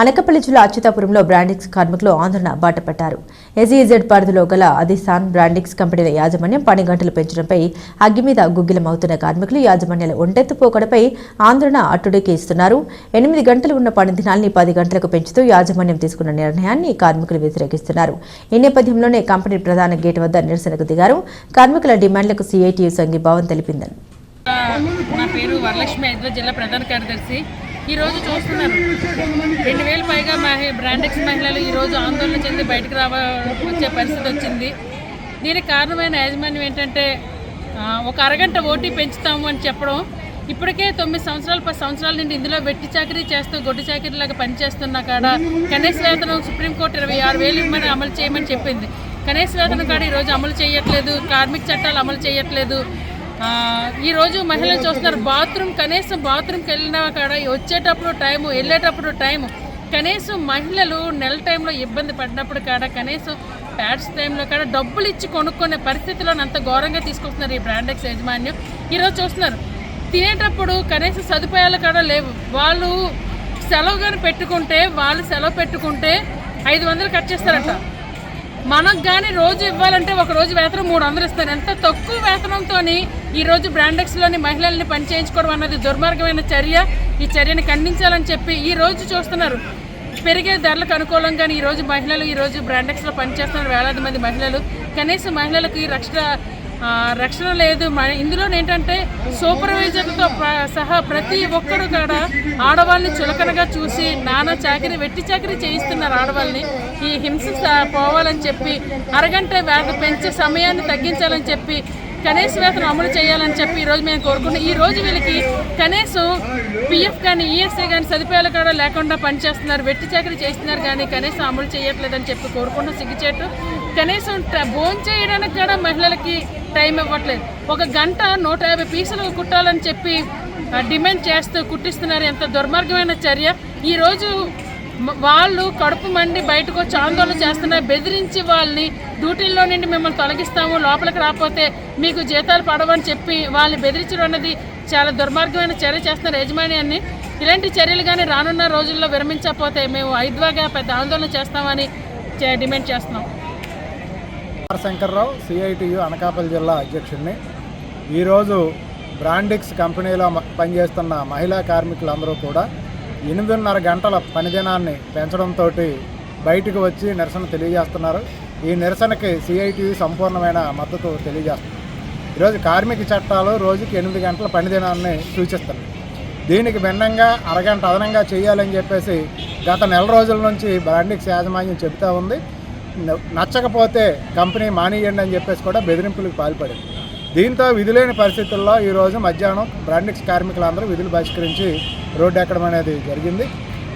అనకపల్లి జిల్లా అచ్యుతాపురంలో బ్రాండిక్స్ కార్మికులు ఆందోళన బాటపట్టారు ఎస్ఈజెడ్ పరిధిలో గల అదిసాన్ బ్రాండిక్స్ కంపెనీల యాజమాన్యం పని గంటలు పెంచడంపై అగ్గి మీద గుగ్గిలమవుతున్న కార్మికులు యాజమాన్యాల ఒంటెత్తు పోకడపై ఆందోళన అట్టుడికి ఇస్తున్నారు ఎనిమిది గంటలు ఉన్న పని దినాల్ని పది గంటలకు పెంచుతూ యాజమాన్యం తీసుకున్న నిర్ణయాన్ని కార్మికులు వ్యతిరేకిస్తున్నారు. ఈ నేపథ్యంలోనే కంపెనీ ప్రధాన గేట్ వద్ద నిరసనకు దిగారు. కార్మికుల డిమాండ్లకు సిఐటియు సంఘీభావం తెలిపిందని నా పేరు వరలక్ష్మి. హైదరాబాద్ జిల్లా ప్రధాన కార్యదర్శి. ఈరోజు చూస్తున్నారు. రెండు వేలు పైగా మహి బ్రాండెక్స్ మహిళలు ఈరోజు ఆందోళన చెంది బయటకు రావ వచ్చే పరిస్థితి వచ్చింది. దీనికి కారణమైన యాజమాన్యం ఏంటంటే ఒక అరగంట ఓటీ పెంచుతాము అని చెప్పడం. ఇప్పటికే తొమ్మిది సంవత్సరాలు పది సంవత్సరాల నుండి ఇందులో వెట్టి చాకరీ చేస్తూ గొడ్డు చాకరీలాగా పనిచేస్తున్న కాడ కనీస వేతనం సుప్రీంకోర్టు ఇరవై ఆరు వేలు ఇవ్వమని అమలు చేయమని చెప్పింది. కనీస వేతనం కాడ ఈరోజు అమలు చేయట్లేదు. కార్మిక చట్టాలు అమలు చేయట్లేదు. ఈరోజు మహిళలు చూస్తున్నారు బాత్రూమ్ కనీసం బాత్రూమ్కి వెళ్ళిన కాడ వచ్చేటప్పుడు టైము వెళ్ళేటప్పుడు టైము కనీసం మహిళలు నెల టైంలో ఇబ్బంది పడినప్పుడు కాడ కనీసం ప్యాడ్స్ టైంలో కాడ డబ్బులు ఇచ్చి కొనుక్కునే పరిస్థితిలో అంత ఘోరంగా తీసుకొస్తున్నారు ఈ బ్రాండెక్స్ యాజమాన్యం. ఈరోజు చూస్తున్నారు తినేటప్పుడు కనీసం సదుపాయాలు కూడా లేవు. వాళ్ళు సెలవు కానీ పెట్టుకుంటే వాళ్ళు సెలవు పెట్టుకుంటే ఐదు వందలు కట్ చేస్తారంట. మనకు కానీ రోజు ఇవ్వాలంటే ఒక రోజు వేతనం మూడు వందలు ఇస్తారు ఎంత తక్కువ వేతనంతో ఈరోజు బ్రాండెక్స్లోని మహిళల్ని పని చేయించుకోవడం అన్నది దుర్మార్గమైన చర్య. ఈ చర్యని ఖండించాలని చెప్పి ఈ రోజు చూస్తున్నారు. పెరిగే ధరలకు అనుకూలంగానే ఈ రోజు మహిళలు ఈ రోజు బ్రాండెక్స్లో పనిచేస్తున్నారు వేలాది మంది మహిళలు. కనీసం మహిళలకు ఈ రక్షణ రక్షణ లేదు. ఇందులో ఏంటంటే సూపర్వైజర్తో సహా ప్రతి ఒక్కరు కూడా ఆడవాళ్ళని చులకనగా చూసి నానా చాకరీ వెట్టి చాకరీ చేయిస్తున్నారు ఆడవాళ్ళని. ఈ హింస పోవాలని చెప్పి అరగంట వేత పెంచే సమయాన్ని తగ్గించాలని చెప్పి కనీస వేతనం అమలు చేయాలని చెప్పి ఈరోజు మేము కోరుకుంటున్నాం. ఈ రోజు వీళ్ళకి కనీసం పిఎఫ్ కానీ ఈఎస్ఐ కానీ సదుపాయాలు కూడా లేకుండా పనిచేస్తున్నారు. వెట్టి చాకరీ చేస్తున్నారు కానీ కనీసం అమలు చేయట్లేదని చెప్పి కోరుకుంటున్నాం. సిగ్గుచేటు. కనీసం భోజనం చేయడానికి కూడా మహిళలకి టైం ఇవ్వట్లేదు. ఒక గంట నూట యాభై పీసులు కుట్టాలని చెప్పి డిమాండ్ చేస్తూ కుట్టిస్తున్నారు. ఎంత దుర్మార్గమైన చర్య. ఈరోజు వాళ్ళు కడుపు మండి బయటకు వచ్చి ఆందోళన చేస్తున్నారు. బెదిరించి వాళ్ళని డ్యూటీల్లో నుండి మిమ్మల్ని తొలగిస్తాము లోపలికి రాకపోతే మీకు జీతాలు పడవని చెప్పి వాళ్ళని బెదిరించడం అన్నది చాలా దుర్మార్గమైన చర్య చేస్తున్నారు యజమాన్యాన్ని ఇలాంటి చర్యలు కానీ రానున్న రోజుల్లో విరమించకపోతే మేము ఐద్వాగా పెద్ద ఆందోళన చేస్తామని చే- డిమాండ్ చేస్తున్నాం. శంకర్రావు సిఐటియు అనకాపల్లి జిల్లా అధ్యక్షుడిని. ఈరోజు బ్రాండిక్స్ కంపెనీలో పనిచేస్తున్న మహిళా కార్మికులందరూ కూడా ఎనిమిదిన్నర గంటల పనిదినాన్ని పెంచడంతో బయటకు వచ్చి నిరసన తెలియజేస్తున్నారు. ఈ నిరసనకి సిఐటియు సంపూర్ణమైన మద్దతు తెలియజేస్తుంది. ఈరోజు కార్మిక చట్టాలు రోజుకి ఎనిమిది గంటల పనిదినాన్ని సూచిస్తున్నాయి. దీనికి భిన్నంగా అరగంట అదనంగా చేయాలని చెప్పేసి గత నెల రోజుల నుంచి బ్రాండిక్స్ యాజమాన్యం చెబుతూ ఉంది. నచ్చకపోతే కంపెనీ మానేయండి అని చెప్పేసి కూడా బెదిరింపులకు పాల్పడింది. దీంతో విధులేని పరిస్థితుల్లో ఈరోజు మధ్యాహ్నం బ్రాండిక్స్ కార్మికులందరూ విధులు బహిష్కరించి రోడ్డు ఎక్కడం అనేది జరిగింది.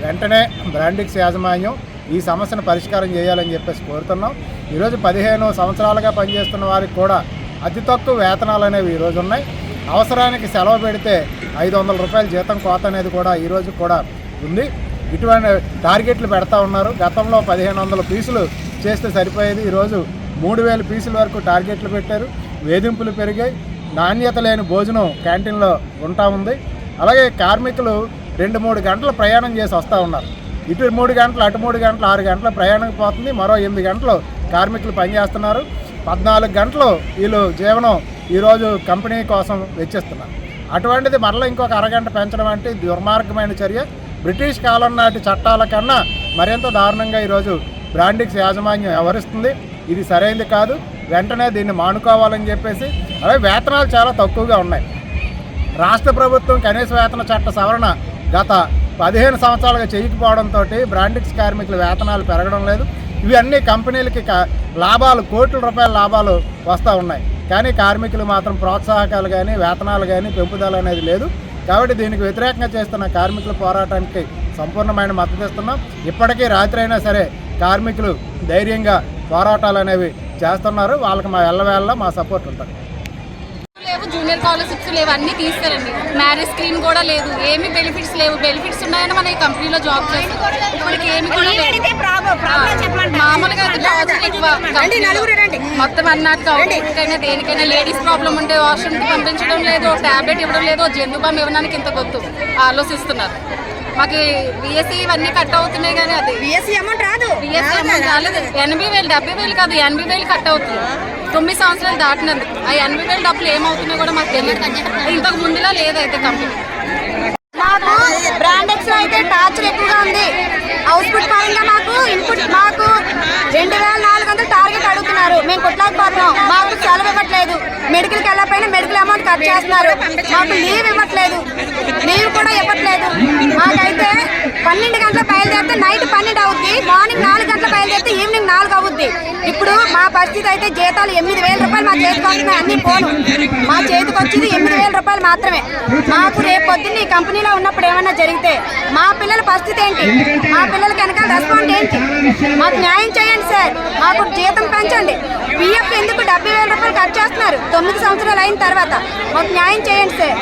వెంటనే బ్రాండిక్స్ యాజమాన్యం ఈ సమస్యను పరిష్కారం చేయాలని చెప్పేసి కోరుతున్నాం. ఈరోజు పదిహేను సంవత్సరాలుగా పనిచేస్తున్న వారికి కూడా అతి తక్కువ వేతనాలు అనేవి ఈరోజు ఉన్నాయి. అవసరానికి సెలవు పెడితే ఐదు వందల రూపాయల జీతం కోత అనేది కూడా ఈరోజు కూడా ఉంది. ఇటువంటి టార్గెట్లు పెడతా ఉన్నారు. గతంలో పదిహేను వందల పీసులు చేస్తే సరిపోయేది. ఈరోజు మూడు వేల పీసుల వరకు టార్గెట్లు పెట్టారు. వేధింపులు పెరిగాయి. నాణ్యత లేని భోజనం క్యాంటీన్లో ఉంటా ఉంది. అలాగే కార్మికులు రెండు మూడు గంటలు ప్రయాణం చేసి వస్తూ ఉన్నారు. ఇటు మూడు గంటలు అటు మూడు గంటలు ఆరు గంటల ప్రయాణం పోతుంది. మరో ఎనిమిది గంటలు కార్మికులు పనిచేస్తున్నారు పద్నాలుగు గంటలు వీళ్ళు జీవనం ఈరోజు కంపెనీ కోసం వెచ్చిస్తున్నారు. అటువంటిది మరలా ఇంకొక అరగంట పెంచడం అంటే దుర్మార్గమైన చర్య. బ్రిటిష్ కాలం నాటి చట్టాల కన్నా మరింత దారుణంగా ఈరోజు బ్రాండిక్స్ యాజమాన్యం వ్యవహరిస్తుంది. ఇది సరైనది కాదు. వెంటనే దీన్ని మానుకోవాలని చెప్పేసి అలాగే వేతనాలు చాలా తక్కువగా ఉన్నాయి. రాష్ట్ర ప్రభుత్వం కనీస వేతన చట్ట సవరణ గత పదిహేను సంవత్సరాలుగా చేయకపోవడంతో బ్రాండిక్స్ కార్మికుల వేతనాలు పెరగడం లేదు. ఇవన్నీ కంపెనీలకి లాభాలు కోట్ల రూపాయల లాభాలు వస్తూ ఉన్నాయి. కానీ కార్మికులు మాత్రం ప్రోత్సాహకాలు కానీ వేతనాలు కానీ పెంపుదల అనేది లేదు. కాబట్టి దీనికి వ్యతిరేకంగా చేస్తున్న కార్మికుల పోరాటానికి సంపూర్ణమైన మద్దతు ఇస్తున్నాం. ఇప్పటికీ రాత్రి అయినా సరే కార్మికులు ధైర్యంగా పోరాటాలు అనేవి చేస్తున్నారు. వాళ్ళకి మా ఎల్లవేళ్ళ మా సపోర్ట్ ఉంటుంది. జూనియర్ స్కాలర్షిప్స్ లేవు అన్ని తీస్తారండి. మ్యారేజ్ స్కీమ్ కూడా లేదు ఏమి బెనిఫిట్స్ లేవు. బెనిఫిట్స్ ఉన్నాయని మన ఈ కంపెనీలో జాబ్ చేస్తాం. ఇప్పటికి ఏమి కూడా మామూలుగా. మొత్తం అన్నాక అవుట్కైనా దేనికైనా లేడీస్ ప్రాబ్లం ఉంటే వాష్రూమ్కి పంపించడం లేదు టాబ్లెట్ ఇవ్వడం లేదు జంతు బామ్ ఇవ్వడానికి ఇంత గొత్తు ఆలోచిస్తున్నారు. మాకు బిఎస్సి ఇవన్నీ కట్ అవుతున్నాయి కానీ అది బిఎస్సీ అమౌంట్ రాదు. బిఎస్సి అమౌంట్ రాలేదు. ఎనభై వేలు డెబ్బై వేలు కాదు ఎనభై వేలు కట్ అవుతుంది. తొమ్మిది సంవత్సరాలు దాటినందుకు. ఆ ఎనభై వేలు డబ్బులు ఏమవుతున్నాయో కూడా మాకు తెలియదు. ఇంతకు ముందులా లేదైతే కంపెనీ. మాకు బ్రాండెక్స్లో అయితే టార్చర్ ఎక్కువగా ఉంది. అవుట్పుట్ పరంగా మాకు ఇన్పుట్ మాకు రెండు వేల నాలుగు వందలు టార్గెట్ అడుగుతున్నారు. మేము కొట్టలేకపోతున్నాం మాకు సెలవు ఇవ్వట్లేదు మెడికల్కి వెళ్ళకపోయినా మెడికల్ అమౌంట్ కట్ చేస్తున్నారు. మాకు లీవ్ ఇవ్వట్లేదు. లీవ్ కూడా ఇవ్వట్లేదు. మాకైతే పన్నెండు గంటల బయలుదేరితే నైట్ పన్నెండు అవుద్ది మార్నింగ్ నాలుగు గంటల బయలుదేరితే ఈవినింగ్ నాలుగు అవుద్ది. ఇప్పుడు మా పరిస్థితి అయితే జీతాలు ఎనిమిది వేల రూపాయలు మా చేతికి వస్తున్నాయి అన్ని పోను. మా చేతికి వచ్చేది ఎనిమిది వేల రూపాయలు మాత్రమే. మాకు రేపు పొద్దున్న ఈ కంపెనీలో ఉన్నప్పుడు ఏమన్నా జరిగితే మా పిల్లల పరిస్థితి ఏంటి? మా పిల్లలకి వెనకాల రెస్పాండ్ ఏంటి? మాకు న్యాయం చేయండి సార్. మాకు జీతం పెంచండి. పిఎఫ్ ఎందుకు డెబ్బై వేల రూపాయలు ఖర్చు చేస్తున్నారు? తొమ్మిది సంవత్సరాలు అయిన తర్వాత మాకు న్యాయం చేయండి సార్.